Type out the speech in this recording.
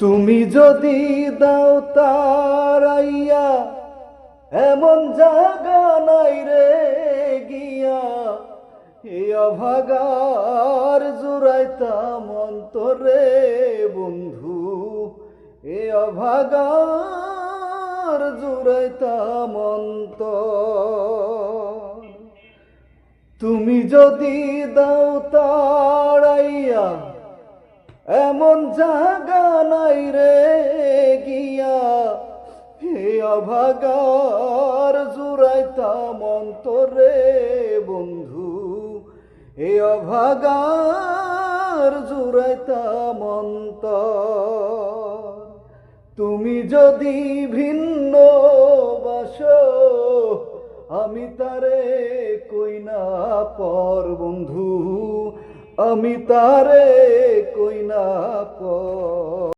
তুমি যদি দাও তারাইয়া এমন জাগা নাই রে গিয়া। এ অভাগার জুড়াইতাম অন্তরে বন্ধু, এ অভাগার জুড়াইতাম অন্তর। তুমি যদি দাও তাড়াইয়া এমন জাগা নাই হে অভাগার জুড়াইতাম অন্তরে বন্ধু, হে অভাগার জুড়াইতাম অন্তর। তুমি যদি ভিন্ন বাসো, আমি তারে কই না পর বন্ধু, আমি তারে কই না পর।